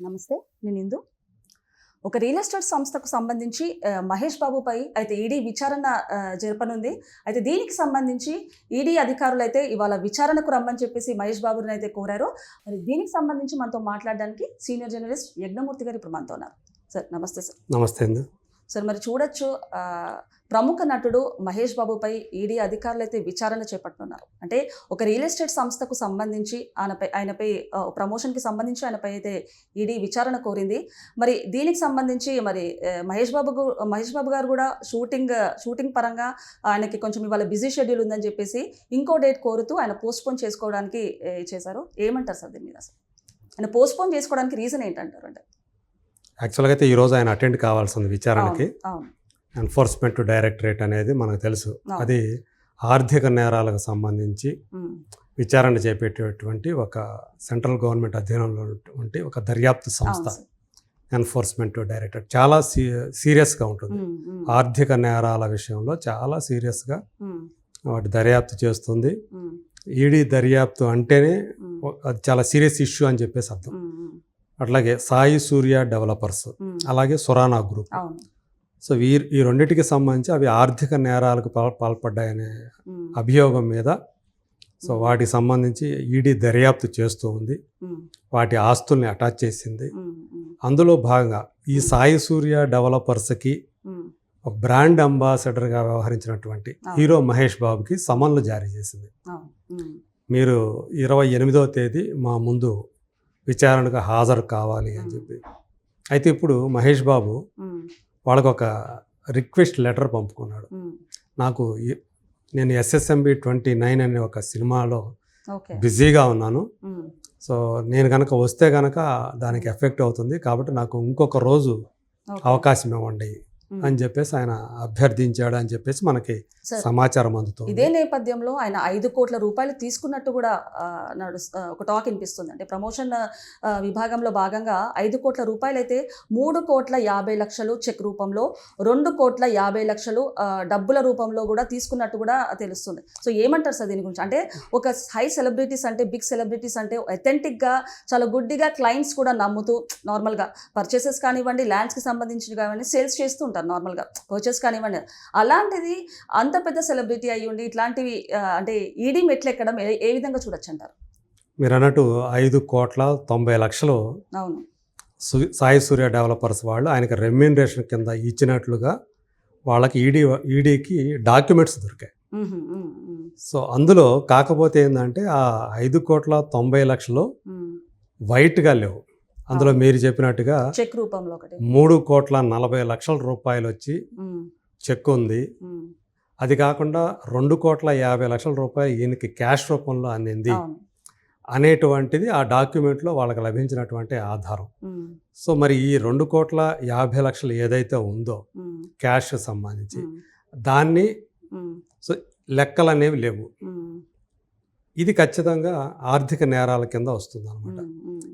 నమస్తే నేను ఇందు. ఒక రియల్ ఎస్టేట్ సంస్థకు సంబంధించి మహేష్ బాబుపై అయితే ఈడీ విచారణ జరపనుంది. అయితే దీనికి సంబంధించి ఈడీ అధికారులు అయితే ఇవాళ విచారణకు రమ్మని చెప్పేసి మహేష్ బాబుని అయితే కోరారు. మరి దీనికి సంబంధించి మనతో మాట్లాడడానికి సీనియర్ జర్నలిస్ట్ యజ్ఞమూర్తి గారు ఇప్పుడు మనతో ఉన్నారు. సార్ నమస్తే సార్. నమస్తే సరే మరి చూడొచ్చు ప్రముఖ నటుడు మహేష్ బాబుపై ఈడీ అధికారులు అయితే విచారణ చేపట్టున్నారు అంటే ఒక రియల్ ఎస్టేట్ సంస్థకు సంబంధించి ఆయనపై ఆయనపై ప్రమోషన్కి సంబంధించి ఆయనపై అయితే ఈడీ విచారణ కోరింది. మరి దీనికి సంబంధించి మరి మహేష్ బాబు మహేష్ బాబు గారు కూడా షూటింగ్ షూటింగ్ పరంగా ఆయనకి కొంచెం ఇవాళ బిజీ షెడ్యూల్ ఉందని చెప్పేసి ఇంకో డేట్ కోరుతూ ఆయన పోస్ట్పోన్ చేసుకోవడానికి చేశారు. ఏమంటారు సార్ దీని మీద అసలు? ఆయన పోస్ట్పోన్ చేసుకోవడానికి రీజన్ ఏంటంటారు అంటే? యాక్చువల్గా అయితే ఈరోజు ఆయన అటెండ్ కావాల్సింది విచారణకి. ఎన్ఫోర్స్మెంట్ డైరెక్టరేట్ అనేది మనకు తెలుసు. అది ఆర్థిక నేరాలకు సంబంధించి విచారణ చేపట్టేటువంటి ఒక సెంట్రల్ గవర్నమెంట్ అధీనంలో ఉన్నటువంటి ఒక దర్యాప్తు సంస్థ. Enforcement directorate. చాలా సీ సీరియస్గా ఉంటుంది. ఆర్థిక నేరాల విషయంలో చాలా సీరియస్గా వాటి దర్యాప్తు చేస్తుంది. ఈడీ దర్యాప్తు అంటేనే అది చాలా సీరియస్ ఇష్యూ అని చెప్పేసి అర్థం. అట్లాగే సాయి సూర్య డెవలపర్స్ అలాగే సురానా గ్రూప్. సో వీ ఈ రెండింటికి సంబంధించి అవి ఆర్థిక నేరాలకు పాల్ పాల్పడ్డాయనే అభియోగం మీద సో వాటికి సంబంధించి ఈడీ దర్యాప్తు చేస్తూ ఉంది. వాటి ఆస్తుల్ని అటాచ్ చేసింది. అందులో భాగంగా ఈ సాయి సూర్య డెవలపర్స్కి ఒక బ్రాండ్ అంబాసిడర్గా వ్యవహరించినటువంటి. హీరో మహేష్ బాబుకి సమన్లు జారీ చేసింది. మీరు ఇరవై ఎనిమిదవ తేదీ మా ముందు విచారణకు హాజరు కావాలి అని చెప్పి. అయితే ఇప్పుడు మహేష్ బాబు వాళ్ళకు ఒక రిక్వెస్ట్ లెటర్ పంపుకున్నాడు. నాకు నేను ఎస్ఎస్ఎంబి ట్వంటీ నైన్ అనే ఒక సినిమాలో బిజీగా ఉన్నాను. సో నేను కనుక వస్తే కనుక దానికి ఎఫెక్ట్ అవుతుంది కాబట్టి నాకు ఇంకొక రోజు. అవకాశం ఇవ్వండి అని చెప్పేసి ఆయన అభ్యర్థించాడు అని చెప్పేసి మనకి సమాచారం అందుతుంది. ఇదే నేపథ్యంలో ఆయన ఐదు కోట్ల రూపాయలు తీసుకున్నట్టు కూడా ఒక టాక్ వినిపిస్తుంది. అంటే ప్రమోషన్ విభాగంలో భాగంగా ఐదు కోట్ల రూపాయలు అయితే మూడు కోట్ల యాభై లక్షలు చెక్ రూపంలో రెండు కోట్ల యాభై లక్షలు డబ్బుల రూపంలో కూడా తీసుకున్నట్టు కూడా తెలుస్తుంది. సో ఏమంటారు సార్ దీని గురించి? అంటే ఒక హై సెలబ్రిటీస్ అంటే బిగ్ సెలబ్రిటీస్ అంటే అథెంటిక్గా చాలా గుడ్డిగా క్లయింట్స్ కూడా నమ్ముతూ నార్మల్గా పర్చేసెస్ కానివ్వండి ల్యాండ్స్కి సంబంధించి కానివ్వండి సేల్స్ చేస్తూ ఉంటారు నార్మల్గా. పర్చేస్ కానివ్వండి. అలాంటిది అంత పెద్ద సెలబ్రిటీ అయ్యి ఉండి ఇట్లాంటివి అంటే ఈడీ మెట్లు ఎక్కడం ఏ- విధంగా చూడొచ్చు అంటారు మీరు అన్నట్టు ఐదు కోట్ల తొంభై లక్షలు అవును. సాయి సూర్య డెవలపర్స్ వాళ్ళు ఆయనకి రెమ్యూనరేషన్ కింద ఇచ్చినట్లుగా వాళ్ళకి ఈడీ ఈడీకి డాక్యుమెంట్స్ దొరికాయి. సో అందులో కాకపోతే ఏంటంటే ఆ ఐదు కోట్ల తొంభై లక్షలు. వైట్గా లేవు. అందులో. మీరు చెప్పినట్టుగా చెక్ రూపంలో ఒకటి. మూడు కోట్ల నలభై లక్షల రూపాయలు వచ్చి చెక్ ఉంది. అది కాకుండా రెండు కోట్ల యాభై లక్షల రూపాయలు ఈయనకి క్యాష్ రూపంలో అందింది. అనేటువంటిది ఆ డాక్యుమెంట్లో వాళ్ళకి లభించినటువంటి ఆధారం. సో మరి ఈ రెండు కోట్ల యాభై లక్షలు ఏదైతే ఉందో క్యాష్ సంబంధించి దాన్ని ఉమ్, లెక్కలు అనేవి లేవు. ఇది ఖచ్చితంగా ఆర్థిక నేరాల కింద వస్తుంది అనమాట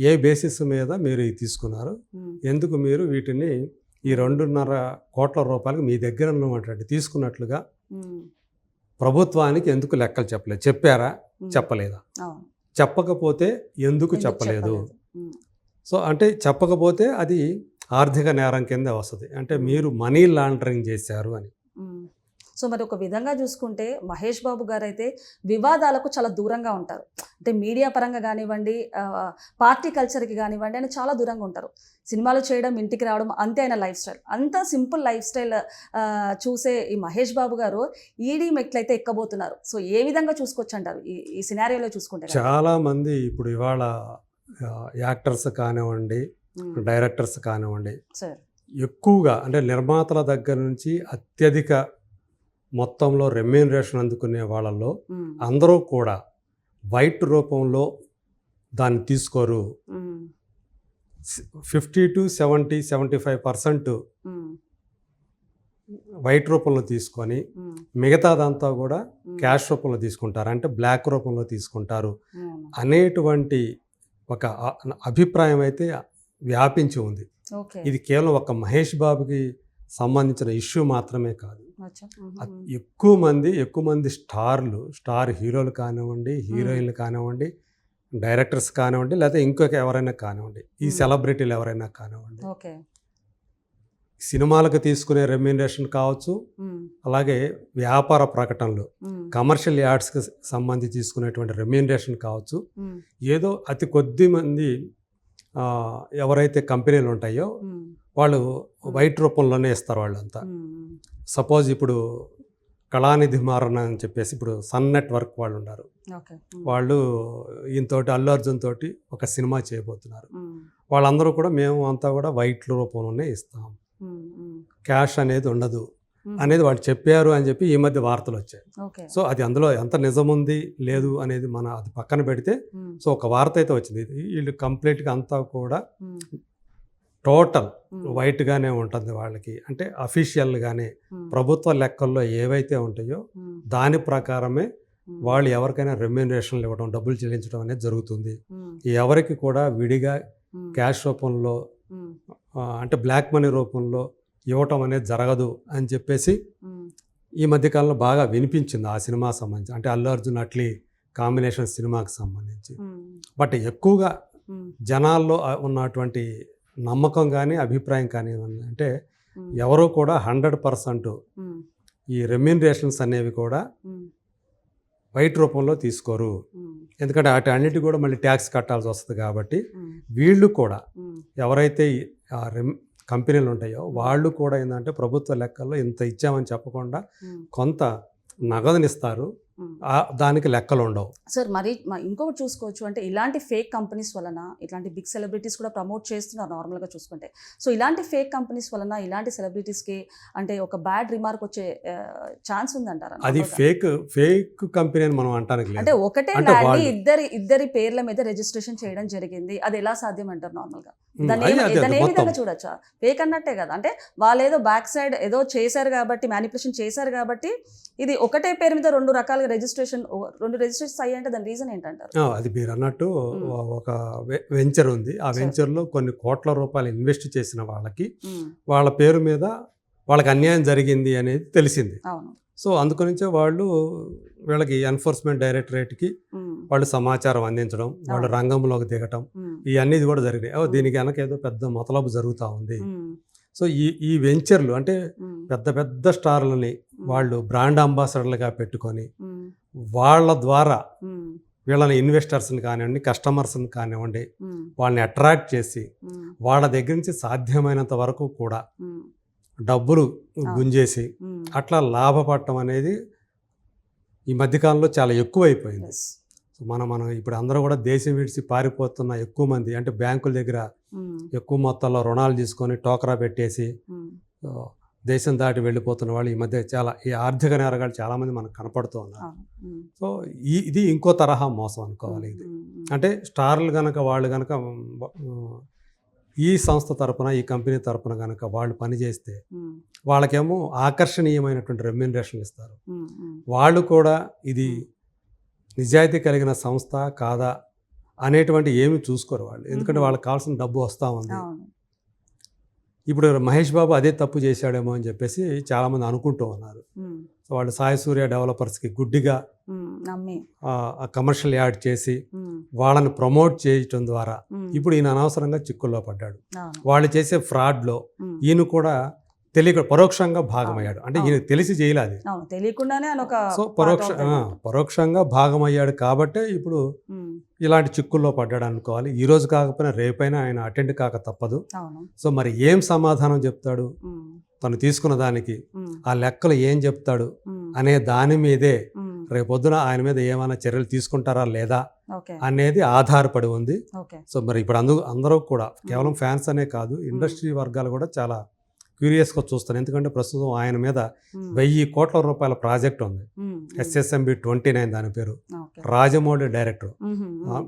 ఏ బేసిస్ మీద మీరు ఇది తీసుకున్నారు? ఎందుకు మీరు వీటిని ఈ రెండున్నర కోట్ల రూపాయలకు మీ దగ్గర ఉన్నటువంటి తీసుకున్నట్లుగా ప్రభుత్వానికి ఎందుకు లెక్కలు చెప్పలేదు? చెప్పారా. చెప్పలేదా. చెప్పకపోతే ఎందుకు చెప్పలేదు? సో అంటే చెప్పకపోతే అది ఆర్థిక నేరం కింద వస్తుంది. అంటే మీరు మనీ లాండరింగ్ చేశారు అని. సో మరి ఒక విధంగా చూసుకుంటే మహేష్ బాబు గారు అయితే వివాదాలకు చాలా దూరంగా ఉంటారు. అంటే మీడియా పరంగా కానివ్వండి పార్టీ కల్చర్కి కానివ్వండి ఆయన చాలా దూరంగా ఉంటారు. సినిమాలు చేయడం ఇంటికి రావడం అంతే ఆయన లైఫ్ స్టైల్. అంత సింపుల్ లైఫ్ స్టైల్ చూసే ఈ మహేష్ బాబు గారు ఈడీ మెట్లయితే ఎక్కబోతున్నారు. సో ఏ విధంగా చూసుకోవచ్చు అంటారు ఈ ఈ సినారియోలో చూసుకుంటే కనుక? చాలా మంది ఇప్పుడు ఇవాళ యాక్టర్స్ కానివ్వండి డైరెక్టర్స్ కానివ్వండి సార్. ఎక్కువగా అంటే నిర్మాతల దగ్గర నుంచి అత్యధిక మొత్తంలో రెమ్యూనరేషన్ అందుకునే వాళ్ళల్లో ఉమ్, అందరూ కూడా వైట్ రూపంలో దాన్ని తీసుకోరు. Fifty to seventy seventy five percent white రూపంలో తీసుకొని మిగతాదంతా కూడా క్యాష్ రూపంలో తీసుకుంటారు. అంటే బ్లాక్ రూపంలో తీసుకుంటారు. అనేటువంటి ఒక అభిప్రాయం అయితే వ్యాపించి ఉంది. ఇది కేవలం ఒక మహేష్ బాబుకి సంబంధించిన ఇష్యూ మాత్రమే కాదు. ఎక్కువ మంది ఎక్కువ మంది స్టార్లు స్టార్ హీరోలు కానివ్వండి హీరోయిన్లు కానివ్వండి డైరెక్టర్స్ కానివ్వండి లేకపోతే ఇంకొక ఎవరైనా కానివ్వండి ఈ. సెలబ్రిటీలు ఎవరైనా కానివ్వండి. ఓకే. సినిమాలకు తీసుకునే రెమ్యూనరేషన్ కావచ్చు అలాగే వ్యాపార ప్రకటనలు కమర్షియల్ యాడ్స్కి సంబంధించి తీసుకునేటువంటి రెమ్యూనరేషన్ కావచ్చు. ఏదో అతి కొద్ది మంది ఆ, ఎవరైతే కంపెనీలు ఉంటాయో వాళ్ళు వైట్ రూపంలోనే ఇస్తారు వాళ్ళంతా. సపోజ్ ఇప్పుడు కళానిధి మారణ అని చెప్పేసి ఇప్పుడు సన్ నెట్వర్క్ వాళ్ళు ఉన్నారు. వాళ్ళు ఈయనతోటి అల్లు అర్జున్ తోటి ఒక సినిమా చేయబోతున్నారు. వాళ్ళందరూ కూడా మేము అంతా కూడా వైట్ రూపంలోనే ఇస్తాం. క్యాష్ అనేది ఉండదు అనేది వాళ్ళు చెప్పారు అని చెప్పి ఈ మధ్య వార్తలు వచ్చాయి. సో అది అందులో ఎంత నిజం ఉంది లేదు అనేది మన అది పక్కన పెడితే సో ఒక వార్త అయితే వచ్చింది. వీళ్ళు కంప్లీట్గా అంతా కూడా టోటల్ వైట్గానే ఉంటుంది వాళ్ళకి. అంటే అఫీషియల్గానే ప్రభుత్వ లెక్కల్లో ఏవైతే ఉంటాయో దాని ప్రకారమే వాళ్ళు ఎవరికైనా రెమ్యూనరేషన్లు ఇవ్వడం డబ్బులు చెల్లించడం అనేది జరుగుతుంది. ఎవరికి కూడా విడిగా క్యాష్ రూపంలో అంటే బ్లాక్ మనీ రూపంలో ఇవ్వటం అనేది జరగదు అని చెప్పేసి ఈ మధ్యకాలంలో బాగా వినిపించింది ఆ సినిమా సంబంధించి. అంటే అల్లు అర్జున్ అట్లీ కాంబినేషన్ సినిమాకి సంబంధించి. బట్ ఎక్కువగా జనాల్లో ఉన్నటువంటి నమ్మకం కానీ అభిప్రాయం కానీ అంటే ఎవరు కూడా హండ్రెడ్ పర్సెంట్ ఈ రెమ్యూనరేషన్స్ అనేవి కూడా వైట్ రూపంలో తీసుకోరు. ఎందుకంటే వాటి అన్నిటి కూడా మళ్ళీ ట్యాక్స్ కట్టాల్సి వస్తుంది కాబట్టి వీళ్ళు కూడా ఎవరైతే ఆ రెమ్ కంపెనీలు ఉంటాయో వాళ్ళు కూడా ఏంటంటే ప్రభుత్వ లెక్కల్లో ఇంత ఇచ్చామని చెప్పకుండా కొంత నగదునిస్తారు. దానికి లెక్కలు ఉండవు సార్ మరి ఇంకొకటి చూసుకోవచ్చు అంటే ఇలాంటి ఫేక్ కంపెనీస్ వలన ఇట్లాంటి బిగ్ సెలబ్రిటీస్ కూడా ప్రమోట్ చేస్తున్నారు నార్మల్గా చూసుకుంటే. సో ఇలాంటి ఫేక్ కంపెనీస్ వలన ఇలాంటి సెలబ్రిటీస్కి అంటే ఒక బ్యాడ్ రిమార్క్ వచ్చే ఛాన్స్ ఉందంటారా అది? ఫేక్ ఫేక్ కంపెనీ అని మనం అంటానికి అంటే ఒకటే ల్యాండ్ ఇద్దరి ఇద్దరి పేర్ల మీద రిజిస్ట్రేషన్ చేయడం జరిగింది. అది ఎలా సాధ్యం అంటారు నార్మల్గా దాన్ని దాన్ని ఏ విధంగా చూడొచ్చా? ఫేక్ అన్నట్టే కదా. అంటే వాళ్ళు ఏదో బ్యాక్ సైడ్ ఏదో చేశారు కాబట్టి మ్యానిపులేషన్ చేశారు కాబట్టి ఇది ఒకటే పేరు మీద రెండు రకాలుగా రిజిస్ట్రేషన్ రెండు రిజిస్ట్రేషన్ అయ్యి అంటే దాని రీజన్ ఏంటంటారు? అది మీరు అన్నట్టు. ఒక వెంచర్ ఉంది. ఆ. వెంచర్లో కొన్ని కోట్ల రూపాయలు ఇన్వెస్ట్ చేసిన వాళ్ళకి వాళ్ళ పేరు మీద వాళ్ళకి అన్యాయం జరిగింది అనేది తెలిసింది. సో అందుకనించే వాళ్ళు వీళ్ళకి ఎన్ఫోర్స్మెంట్ డైరెక్టరేట్కి వాళ్ళు సమాచారం అందించడం వాళ్ళు. రంగంలోకి దిగటం ఇవన్నీ కూడా జరిగినాయి. ఓ దీనికి వెనక ఏదో పెద్ద మతలబు జరుగుతూ ఉంది. సో ఈ ఈ వెంచర్లు అంటే పెద్ద పెద్ద స్టార్లని వాళ్ళు బ్రాండ్ అంబాసిడర్లుగా పెట్టుకొని వాళ్ళ ద్వారా వీళ్ళని ఇన్వెస్టర్స్ని కానివ్వండి కస్టమర్స్ని కానివ్వండి వాళ్ళని అట్రాక్ట్ చేసి వాళ్ళ దగ్గర నుంచి సాధ్యమైనంత వరకు కూడా డబ్బులు గుంజేసి అట్లా లాభపడటం అనేది ఈ మధ్యకాలంలో చాలా ఎక్కువైపోయింది. సో మనం మనం ఇప్పుడు అందరూ కూడా దేశం విడిచి పారిపోతున్న ఎక్కువ మంది అంటే బ్యాంకుల దగ్గర ఎక్కువ మొత్తంలో రుణాలు తీసుకొని టోకరా పెట్టేసి దేశం దాటి వెళ్ళిపోతున్న వాళ్ళు ఈ మధ్య చాలా ఈ ఆర్థిక నేరగాళ్ళు చాలామంది మనకు కనపడుతూ ఉన్నారు. సో ఈ ఇది ఇంకో తరహా మోసం అనుకోవాలి ఇది. అంటే స్టార్లు కనుక వాళ్ళు కనుక ఈ సంస్థ తరపున ఈ కంపెనీ తరపున కనుక వాళ్ళు పనిచేస్తే వాళ్ళకేమో ఆకర్షణీయమైనటువంటి రెమ్యూనరేషన్లు ఇస్తారు. వాళ్ళు కూడా ఇది నిజాయితీ కలిగిన సంస్థ కాదా అనేటువంటి ఏమి చూసుకోరు వాళ్ళు. ఎందుకంటే. వాళ్ళకి కావాల్సిన డబ్బు వస్తూ ఉంది. ఇప్పుడు మహేష్ బాబు అదే తప్పు చేశాడేమో అని చెప్పేసి చాలామంది అనుకుంటూ ఉన్నారు. సో వాళ్ళు సాయి సూర్య డెవలపర్స్కి గుడ్డిగా కమర్షియల్ యాడ్ చేసి వాళ్ళని ప్రమోట్ చేయటం ద్వారా ఇప్పుడు ఈయన అనవసరంగా చిక్కుల్లో పడ్డాడు. వాళ్ళు చేసే ఫ్రాడ్లో ఈయన కూడా తెలియక పరోక్షంగా భాగమయ్యాడు. అంటే ఈయన తెలిసి చేయలే అది. అవును. తెలియకుండానే సో పరోక్ష పరోక్షంగా భాగమయ్యాడు కాబట్టే ఇప్పుడు ఇలాంటి చిక్కుల్లో పడ్డాడు అనుకోవాలి. ఈ రోజు కాకపోయినా రేపైనా ఆయన అటెండ్ కాక తప్పదు. సో మరి ఏం సమాధానం చెప్తాడు? తను తీసుకున్న దానికి ఆ లెక్కలు ఏం చెప్తాడు? అనే దాని మీదే రేపొద్దున ఆయన మీద ఏమైనా చర్యలు తీసుకుంటారా లేదా అనేది ఆధారపడి ఉంది. సో మరి ఇప్పుడు అందు అందరూ కూడా కేవలం ఫ్యాన్స్ అనే కాదు ఇండస్ట్రీ వర్గాలు కూడా చాలా క్యూరియస్గా చూస్తారు ఎందుకంటే ప్రస్తుతం ఆయన మీద వెయ్యి కోట్ల రూపాయల ప్రాజెక్ట్ ఉంది. ఎస్ఎస్ఎంబి ట్వంటీ నైన్ దాని పేరు. రాజమౌళి డైరెక్టర్.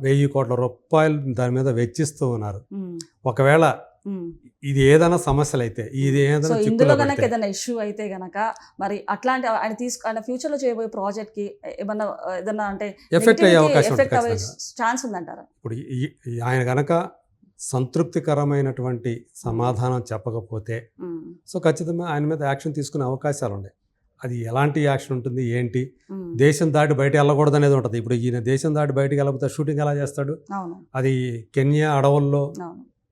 వెయ్యి కోట్ల రూపాయలు దాని మీద వెచ్చిస్తూ ఉన్నారు. ఒకవేళ. ఇది ఏదైనా సమస్యలు అయితే ఇది ఏదైనా ఇందులో కనుక ఏదైనా ఇష్యూ అయితే గనక మరి అట్లాంటి ఆయన తీసుకు ఆయన ఫ్యూచర్లో చేయబోయే ప్రాజెక్ట్కి ఏమన్నా ఏదన్నా అంటే ఎఫెక్ట్ అయ్యే అవకాశం ఎఫెక్ట్ అయ్యే. ఛాన్స్ ఉందంటారా? ఇప్పుడు ఆయన గనక సంతృప్తికరమైనటువంటి సమాధానం చెప్పకపోతే సో ఖచ్చితంగా ఆయన మీద యాక్షన్ తీసుకునే అవకాశాలు ఉన్నాయి. అది ఎలాంటి యాక్షన్ ఉంటుంది ఏంటి? దేశం దాటి బయట వెళ్ళకూడదు అనేది ఉంటుంది. ఇప్పుడు ఈయన దేశం దాటి బయటికి వెళ్ళకపోతే షూటింగ్ ఎలా చేస్తాడు? అది కెన్యా అడవుల్లో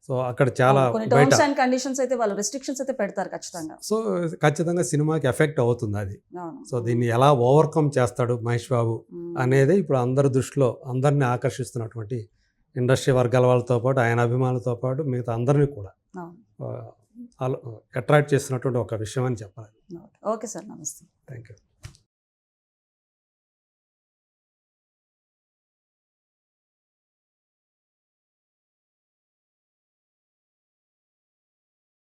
సో అక్కడ చాలా టర్మ్స్ అండ్ కండిషన్స్ అయితే వాళ్ళు రెస్ట్రిక్షన్స్ అయితే పెడతారు ఖచ్చితంగా. సో ఖచ్చితంగా సినిమాకి ఎఫెక్ట్ అవుతుంది అది. సో దీన్ని ఎలా ఓవర్కమ్ చేస్తాడు మహేష్ బాబు అనేది ఇప్పుడు అందరి దృష్టిలో అందరినీ ఆకర్షిస్తున్నటువంటి ఇండస్ట్రీ వర్గాల వాళ్ళతో పాటు ఆయన అభిమానులతో పాటు మిగతా అందరినీ కూడా అట్రాక్ట్ చేస్తున్నటువంటి ఒక విషయం అని చెప్పాలి. ఓకే సార్ నమస్తే. Thank you